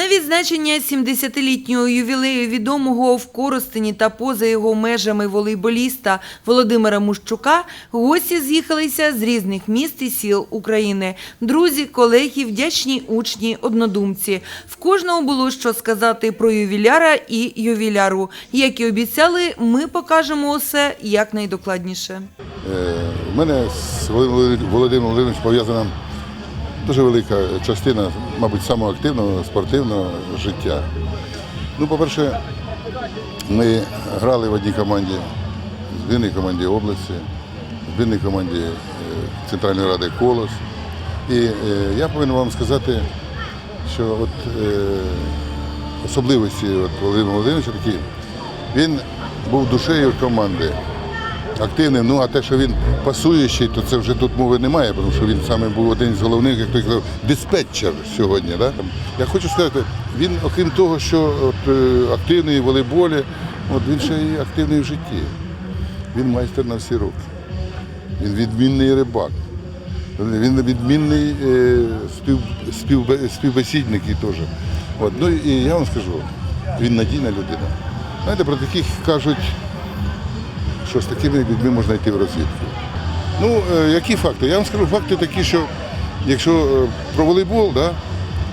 На відзначення 70-літнього ювілею відомого в Коростені та поза його межами волейболіста Володимира Мущука гості з'їхалися з різних міст і сіл України. Друзі, колеги, вдячні учні, однодумці. В кожного було що сказати про ювіляра і ювіляру. Як і обіцяли, ми покажемо усе якнайдокладніше. Е, У мене з Володимиром Володимировичем пов'язана дуже велика частина, мабуть, самого активного спортивного життя. Ну, по-перше, ми грали в одній команді, в збірній команді області, в збірній команді е, Центральної ради Колос. І е, я повинен вам сказати, що от, е, особливості от Володимира Володимировича такі, він був душею команди активним. Ну а те, що він пасуючий, то це вже тут мови немає, тому що він саме був один з головних, як той казав, диспетчер сьогодні. Да? Я хочу сказати, він, окрім того, що от, е, активний в волейболі, от він ще й активний в житті. Він майстер на всі роки. Він відмінний рибак. Він відмінний е, спів, співбе- співбесідник і теж. От, ну і я вам скажу, він надійна людина. Знаєте, про таких кажуть, що з такими людьми можна йти в розвідку. Ну, е, які факти? Я вам скажу, факти такі, що якщо е, про волейбол, да,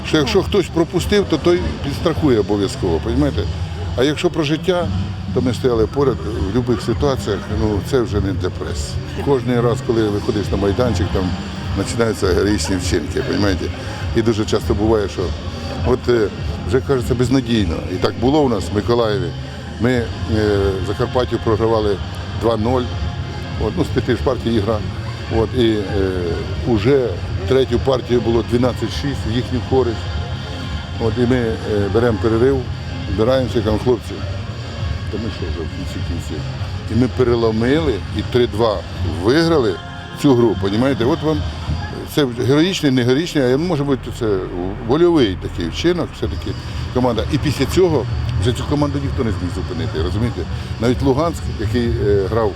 що якщо хтось пропустив, то той підстрахує обов'язково, розумієте? А якщо про життя, то ми стояли поряд в будь-яких ситуаціях, ну це вже не для преси. Кожен раз, коли виходиш на майданчик, там починаються героїчні вчинки, розумієте? І дуже часто буває, що от е, вже кажеться безнадійно. І так було у нас в Миколаєві. Ми Закарпаттю програвали 2-0. От, ну, з п'яти ж партій ігра. От, і е, вже третю партію було 12-6 в їхню користь. От, і ми е, беремо перерив, збираємося, кажемо, хлопці, то ми що вже в кінці кінців. І ми переломили і 3-2 виграли цю гру, розумієте? От вам це героїчний, не героїчний, а може бути це вольовий такий вчинок, все-таки команда. І після цього вже цю команду ніхто не зміг зупинити, розумієте? Навіть Луганськ, який е, грав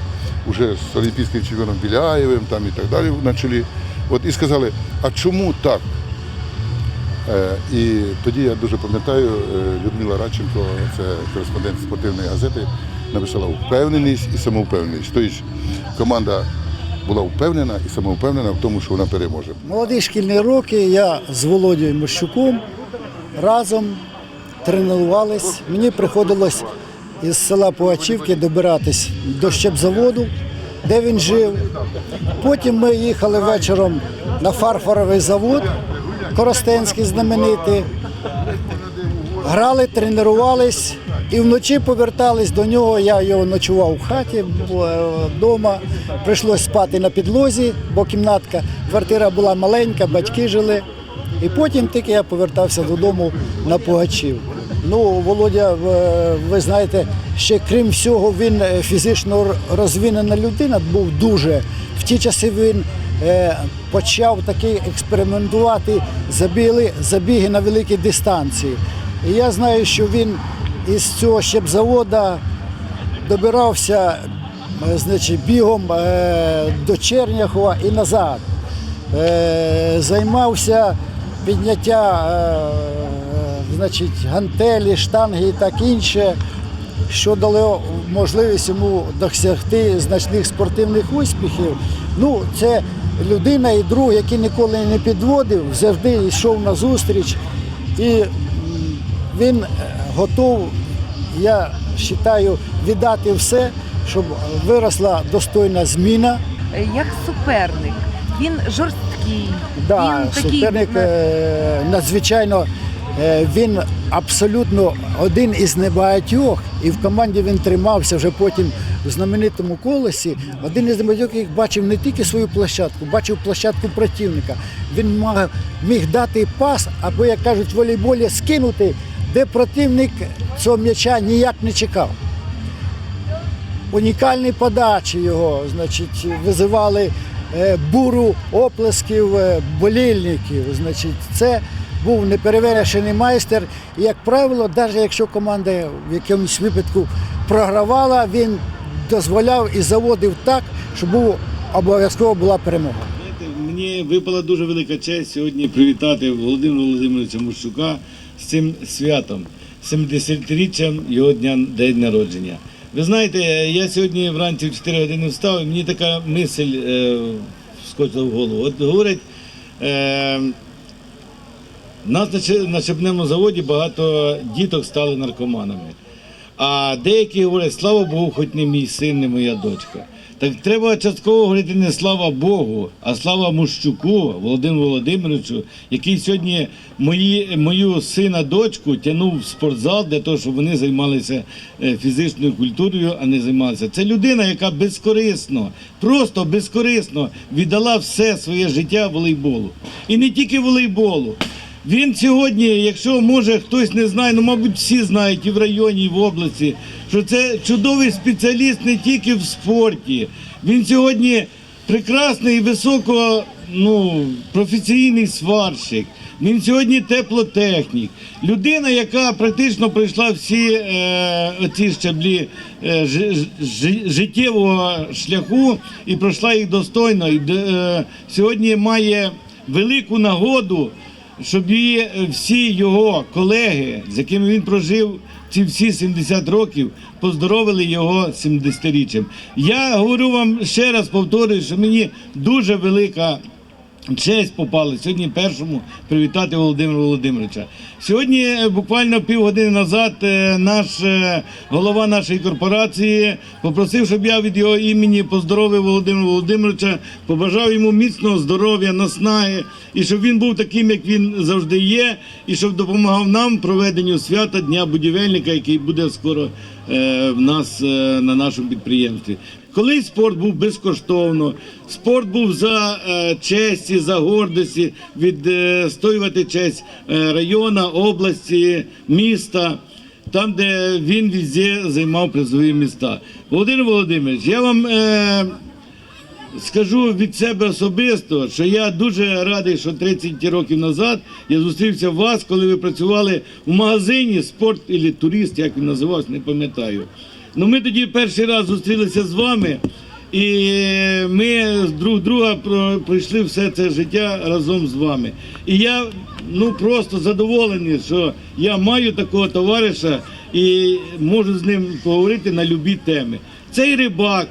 уже з олімпійським чемпіоном Біляєвим там і так далі на чолі. От і сказали, а чому так? Е, І тоді я дуже пам'ятаю, е, Людмила Радченко, це кореспондент спортивної газети, написала впевненість і самовпевненість. Тобто команда була впевнена і самовпевнена в тому, що вона переможе. Молоді шкільні роки я з Володією Мощуком разом тренувались. Мені приходилось із села Пугачівки добиратись до щепзаводу, де він жив. Потім ми їхали вечором на фарфоровий завод, Коростенський знаменитий. Грали, тренувались і вночі повертались до нього. Я його ночував в хаті вдома. Прийшлось спати на підлозі, бо кімнатка, квартира була маленька, батьки жили. І потім тільки я повертався додому на Пугачів. Ну, Володя, ви знаєте, ще крім всього, він е, фізично розвинена людина був дуже. В ті часи він е, почав таки експериментувати забіги, забіги на великі дистанції. І я знаю, що він із цього щепзавода добирався е, значить, бігом до Черняхова і назад. Займався підняття е, значить, гантелі, штанги і так інше, що дало можливість йому досягти значних спортивних успіхів. Ну, це людина і друг, який ніколи не підводив, завжди йшов на зустріч. І він е, готов, я вважаю, віддати все, щоб виросла достойна зміна. Як суперник, він жорсткий, Да, він суперник е, надзвичайно е, він абсолютно один із небагатьох, і в команді він тримався вже потім в знаменитому колесі. Один із небагатьох, який бачив не тільки свою площадку, бачив площадку противника. Він міг дати пас, або, як кажуть, в волейболі скинути, де противник цього м'яча ніяк не чекав унікальні подачі його, значить, визивали буру оплесків е, болільників. Значить, це був неперевершений майстер. І, як правило, навіть якщо команда в якомусь випадку програвала, він дозволяв і заводив так, щоб був, обов'язково була перемога. Мені випала дуже велика честь сьогодні привітати Володимира Володимировича Мущука з цим святом, 70-річчям його дня день народження. Ви знаєте, я сьогодні вранці в 4 години встав, і мені така мисль е, вскочила в голову. От говорять, е, нас на Че- заводі багато діток стали наркоманами. А деякі говорять, слава Богу, хоч не мій син, не моя дочка. Так треба частково говорити не слава Богу, а слава Мущуку, Володимиру Володимировичу, який сьогодні мої, мою сина дочку тягнув в спортзал для того, щоб вони займалися е, фізичною культурою, а не займалися. Це людина, яка безкорисно, просто безкорисно віддала все своє життя волейболу. І не тільки волейболу. Він сьогодні, якщо може хтось не знає, ну мабуть всі знають і в районі, і в області, що це чудовий спеціаліст не тільки в спорті. Він сьогодні прекрасний і високо ну, професійний сварщик. Він сьогодні теплотехнік. Людина, яка практично пройшла всі е, оці щаблі е, жи- жи- життєвого шляху і пройшла їх достойно. І е, сьогодні має велику нагоду щоб е, всі його колеги, з якими він прожив ці всі 70 років, поздоровили його 70-річчям. Я говорю вам ще раз повторюю, що мені дуже велика. Честь попали сьогодні першому привітати Володимира Володимировича. Сьогодні, е, буквально півгодини назад, е, наш е, голова нашої корпорації попросив, щоб я від його імені поздоровив Володимира Володимировича, побажав йому міцного здоров'я, наснаги, і щоб він був таким, як він завжди є, і щоб допомагав нам проведенню свята Дня будівельника, який буде скоро в нас на нашому підприємстві. Колись спорт був безкоштовно, спорт був за честі, за гордості, відстоювати честь району, області, міста, там, де він везде займав призові міста. Володимир Володимирович, я вам е, скажу від себе особисто, що я дуже радий, що 30 років назад я зустрівся вас, коли ви працювали в магазині спорт і турист, як він називався, не пам'ятаю. Ну ми тоді перший раз зустрілися з вами, і ми друг друга пройшли все це життя разом з вами. І я ну просто задоволений, що я маю такого товариша і можу з ним поговорити на любі теми. Цей рибак.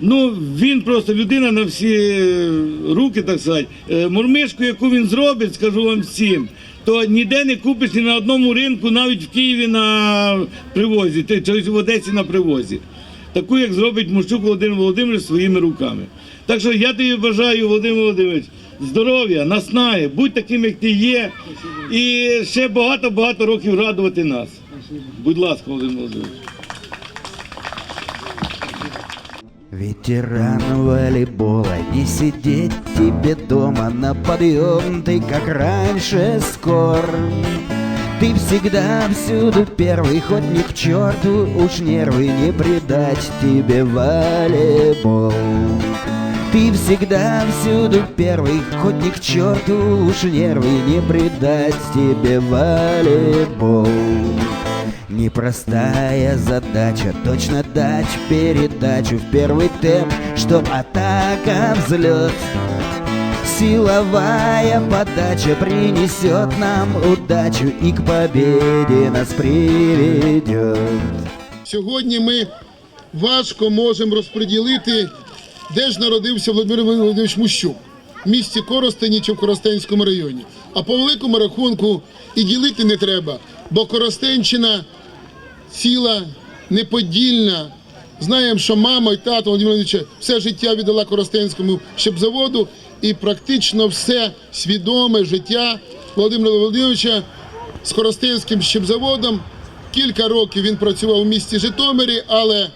Ну, він просто людина на всі е, руки, так сказати. Е, Мурмишку, яку він зробить, скажу вам всім, то ніде не купиш ні на одному ринку, навіть в Києві на привозі, чи в Одесі на привозі. Таку, як зробить Мущук Володимир Володимирович своїми руками. Так що я тобі бажаю, Володимир Володимирович, здоров'я, наснаги, будь таким, як ти є, і ще багато-багато років радувати нас. Будь ласка, Володимир Володимирович. Ветеран волейбола, не сидеть тебе дома на подъем, ты как раньше скор. Ты всегда всюду первый, хоть ни к черту, уж нервы не предать тебе волейбол. Ты всегда всюду первый, хоть ни к черту, уж нервы не предать тебе волейбол. Непростая задача, точно дать передачу в первый темп, чтоб атака взлет. Силовая подача принесет нам удачу и к победе нас приведет. Сьогодні ми важко можемо розподілити, де ж народився Володимир Володимирович Мущук в місті Коростені чи в Коростенському районі. А по великому рахунку і ділити не треба, бо Коростенщина ціла, неподільна. Знаємо, що мама і тато Володимира Володимировича все життя віддала Коростенському щепзаводу і практично все свідоме життя Володимира Володимировича з Коростенським щепзаводом. Кілька років він працював у місті Житомирі, але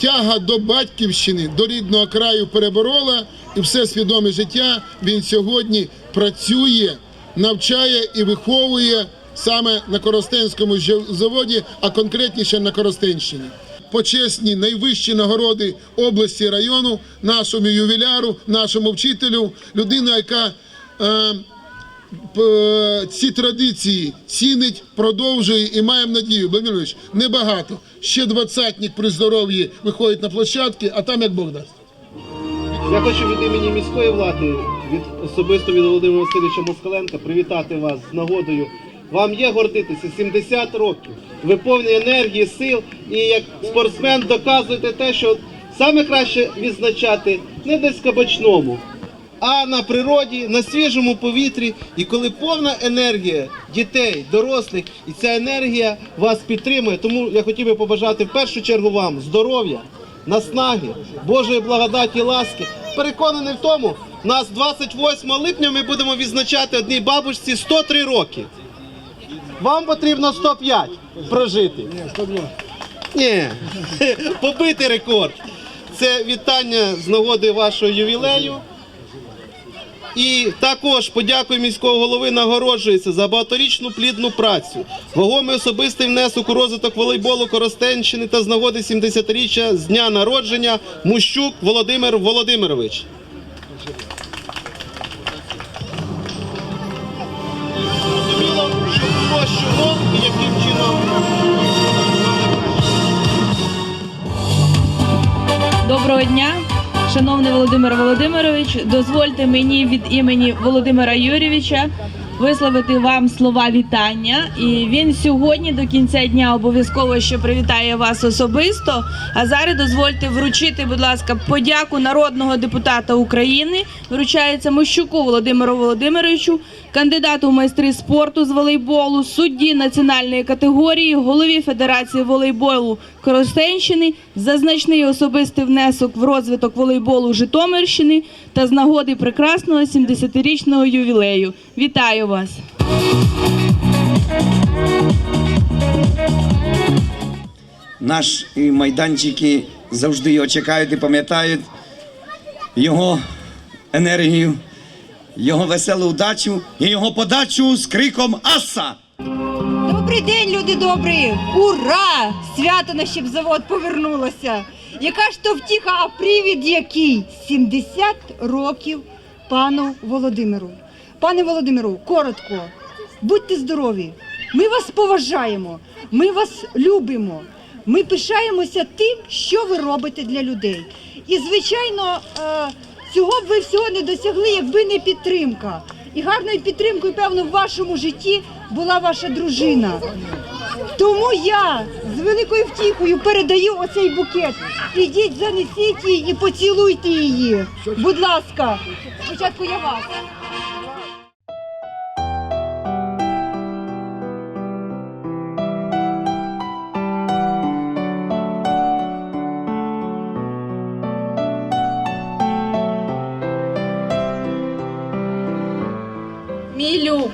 тяга до батьківщини, до рідного краю переборола, і все свідоме життя він сьогодні працює, навчає і виховує саме на Коростенському заводі, а конкретніше на Коростенщині. Почесні найвищі нагороди області району, нашому ювіляру, нашому вчителю, людина, яка е, ці традиції цінить, продовжує і маємо надію. Ильич, небагато. Ще двадцятник при здоров'ї виходить на площадки, а там як Бог дасть. Я хочу від імені міської влади від особисто від Володимира Васильовича Москаленка привітати вас з нагодою. Вам є гордитися 70 років. Ви повні енергії, сил і як спортсмен доказуєте те, що саме краще відзначати не десь кабачному, а на природі, на свіжому повітрі. І коли повна енергія дітей, дорослих, і ця енергія вас підтримує. Тому я хотів би побажати в першу чергу вам здоров'я, наснаги, Божої благодаті, ласки. Переконаний в тому, нас 28 липня ми будемо відзначати одній бабушці 103 роки. Вам потрібно 105 прожити. Ні, побити рекорд. Це вітання з нагоди вашого ювілею. І також подякую міського голови нагороджується за багаторічну плідну працю, вагомий особистий внесок у розвиток волейболу Коростенщини та з нагоди 70-річчя з дня народження Мущук Володимир Володимирович. Що і яким чином. Доброго дня, шановний Володимир Володимирович. Дозвольте мені від імені Володимира Юрійовича висловити вам слова вітання. І він сьогодні до кінця дня обов'язково ще привітає вас особисто. А зараз дозвольте вручити, будь ласка, подяку народного депутата України. Вручається Мощуку Володимиру Володимировичу, кандидату в майстри спорту з волейболу, судді національної категорії, голові Федерації волейболу Коростенщини за значний особистий внесок в розвиток волейболу Житомирщини та з нагоди прекрасного 70-річного ювілею. Вітаю вас! Наші майданчики завжди його чекають і пам'ятають його енергію, його веселу удачу і його подачу з криком Аса! Добрий день, люди добрі! Ура! Свято на щепзавод повернулося. Яка ж то втіха, а привід який? 70 років пану Володимиру. Пане Володимиру, коротко, будьте здорові. Ми вас поважаємо, ми вас любимо. Ми пишаємося тим, що ви робите для людей. І, звичайно, е, цього б ви всього не досягли, якби не підтримка. І гарною підтримкою, певно, в вашому житті була ваша дружина. Тому я з великою втіхою передаю оцей букет. Ідіть, занесіть її і поцілуйте її. Будь ласка, спочатку я вас.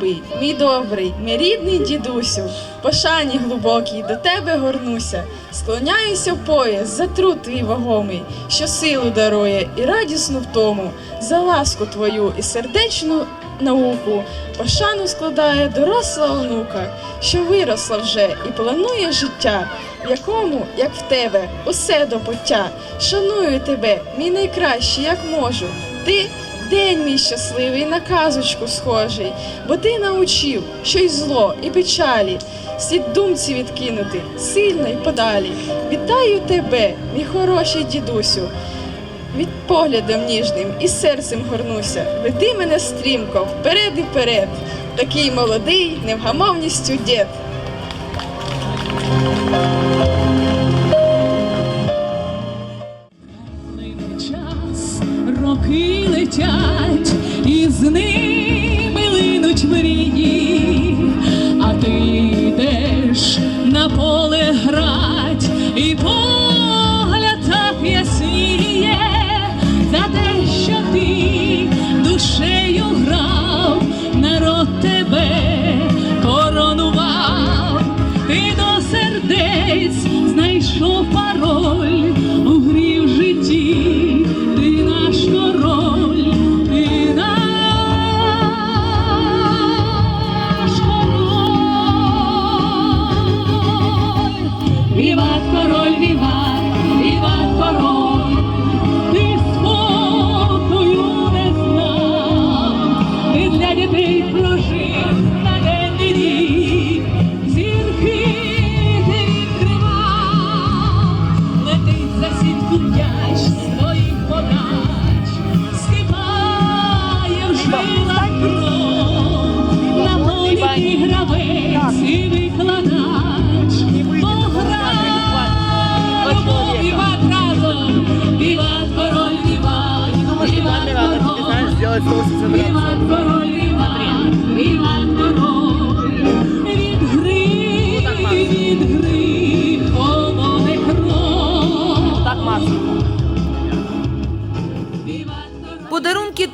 Любий, мій добрий, мій рідний дідусю, пошані глибокій, до тебе горнуся, склоняюся в пояс за труд твій вагомий, що силу дарує і радісну втому, за ласку твою і сердечну науку, пошану складає доросла онука, що виросла вже і планує життя, в якому, як в тебе, усе до пуття. Шаную тебе, мій найкращий, як можу. Ти День мій щасливий на казочку схожий, бо ти научив, що й зло, і печалі, слід думці відкинути, сильно й подалі. Вітаю тебе, мій хороший дідусю, від поглядом ніжним і серцем горнуся. Веди мене стрімко, вперед і вперед, такий молодий, невгамовністю дід. Летять, і з ними линуть мрії, а ти йдеш на поле грать, і погляд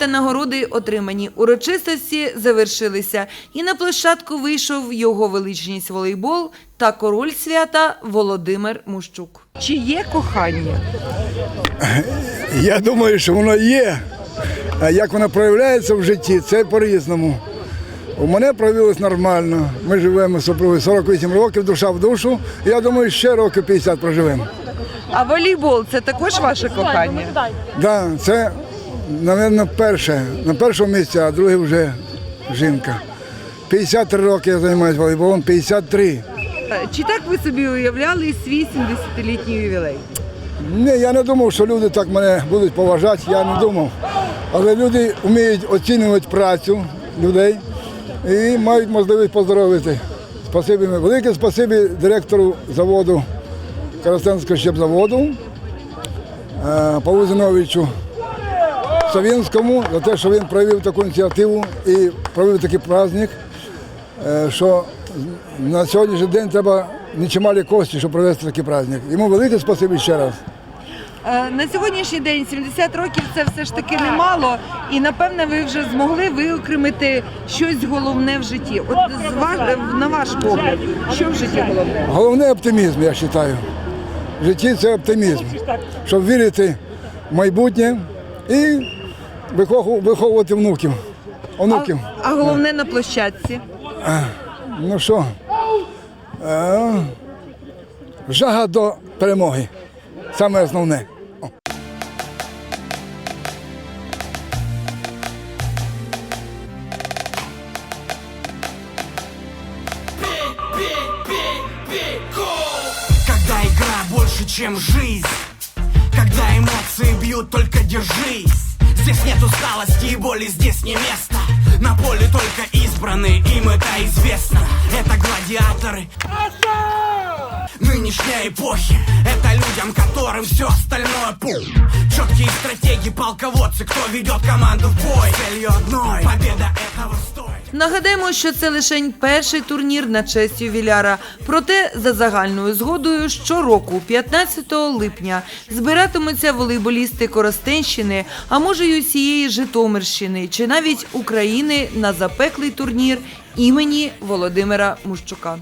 та нагороди отримані. Урочистості завершилися, і на площадку вийшов його величність волейбол та король свята Володимир Мущук. Чи є кохання? Я думаю, що воно є. А як воно проявляється в житті, це по-різному. У мене проявилось нормально. Ми живемо з супругою 48 років, душа в душу. Я думаю, ще років 50 проживемо. А волейбол це також ваше кохання? Да, це, мабуть, перше, на першому місці, а друге вже жінка. 53 роки я займаюся волейболом, 53. Чи так ви собі уявляли свій 70-літній ювілей? Ні, я не думав, що люди так мене будуть поважати, я не думав. Але люди вміють оцінювати працю людей і мають можливість поздоровити. Спасибі, велике спасибі директору заводу Коростенського щепзаводу е, Павлу Зіновичу Савінському за те, що він провів таку ініціативу і провів такий праздник, е, що на сьогоднішній день треба нечималі кості, щоб провести такий праздник. Йому велике спасибі ще раз. Е, На сьогоднішній день 70 років це все ж таки немало, і напевне ви вже змогли виокремити щось головне в житті. От на ваш погляд, що в житті головне? Головне оптимізм, я вважаю. В житті це оптимізм, щоб вірити в майбутнє і виховувати внуків. онуків. А головне на площадці. Ну що, е, жага до перемоги. Саме основне. Когда игра больше, чем жизнь Когда эмоции бьют, только держись Здесь нет усталости и боли, здесь не место. На поле только избранные, им это известно. Это гладиаторы Нынешней эпохи. Это людям, которым все остальное пух Четкие стратегии, полководцы Кто ведет команду в бой. Целью одной Победа этого стоит Нагадаємо, що це лише перший турнір на честь ювіляра. Проте за загальною згодою щороку, 15 липня, збиратимуться волейболісти Коростенщини, а може й усієї Житомирщини чи навіть України на запеклий турнір імені Володимира Мущука.